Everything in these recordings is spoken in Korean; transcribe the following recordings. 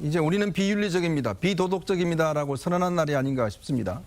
이제 우리는 비윤리적입니다. 비도덕적입니다라고 선언한 날이 아닌가 싶습니다.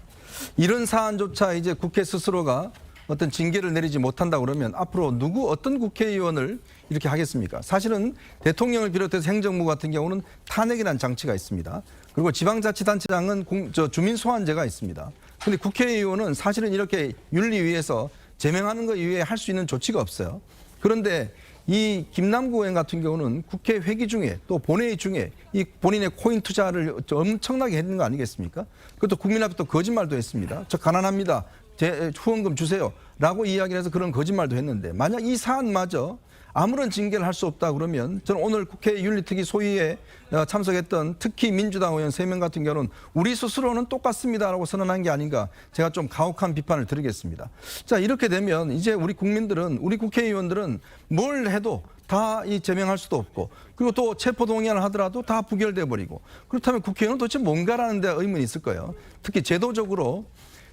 이런 사안조차 이제 국회 스스로가 어떤 징계를 내리지 못한다 그러면 앞으로 누구 어떤 국회의원을 이렇게 하겠습니까? 사실은 대통령을 비롯해서 행정부 같은 경우는 탄핵이라는 장치가 있습니다. 그리고 지방자치단체장은 공- 저 주민 소환제가 있습니다. 근데 국회의원은 사실은 이렇게 윤리위에서 제명하는 것 이외에 할 수 있는 조치가 없어요. 그런데 이 김남구 의원 같은 경우는 국회 회기 중에 또 본회의 중에 이 본인의 코인 투자를 엄청나게 했는 거 아니겠습니까? 그것도 국민 앞에 또 거짓말도 했습니다. 저 가난합니다. 제 후원금 주세요. 라고 이야기를 해서 그런 거짓말도 했는데 만약 이 사안마저 아무런 징계를 할 수 없다 그러면 저는 오늘 국회 윤리특위 소위에 어, 참석했던 특히 민주당 의원 세 명 같은 경우는 우리 스스로는 똑같습니다라고 선언한 게 아닌가 제가 좀 가혹한 비판을 드리겠습니다. 자 이렇게 되면 이제 우리 국민들은 우리 국회의원들은 뭘 해도 다 이 제명할 수도 없고 그리고 또 체포동의안을 하더라도 다 부결돼 버리고 그렇다면 국회의원은 도대체 뭔가라는 데 의문이 있을 거예요. 특히 제도적으로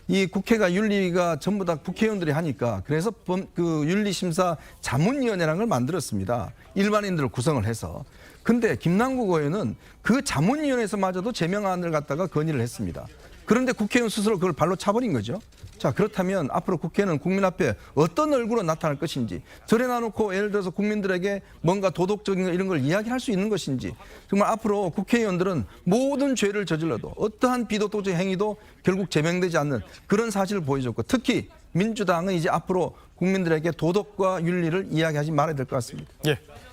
이 국회가 윤리가 전부 다 국회의원들이 하니까 그래서 범- 그 윤리심사 자문위원회라는 걸 만들었습니다. 일반인들을 구성을 해서. 근데 김남국 의원은 그 자문위원회에서마저도 제명안을 갖다가 건의를 했습니다. 그런데 국회의원 스스로 그걸 발로 차버린 거죠. 자, 그렇다면 앞으로 국회는 국민 앞에 어떤 얼굴로 나타날 것인지, 절에 놔놓고 예를 들어서 국민들에게 뭔가 도덕적인 거 이런 걸 이야기할 수 있는 것인지, 정말 앞으로 국회의원들은 모든 죄를 저질러도 어떠한 비도덕적 행위도 결국 제명되지 않는 그런 사실을 보여줬고, 특히 민주당은 이제 앞으로 국민들에게 도덕과 윤리를 이야기하지 말아야 될 것 같습니다. 예.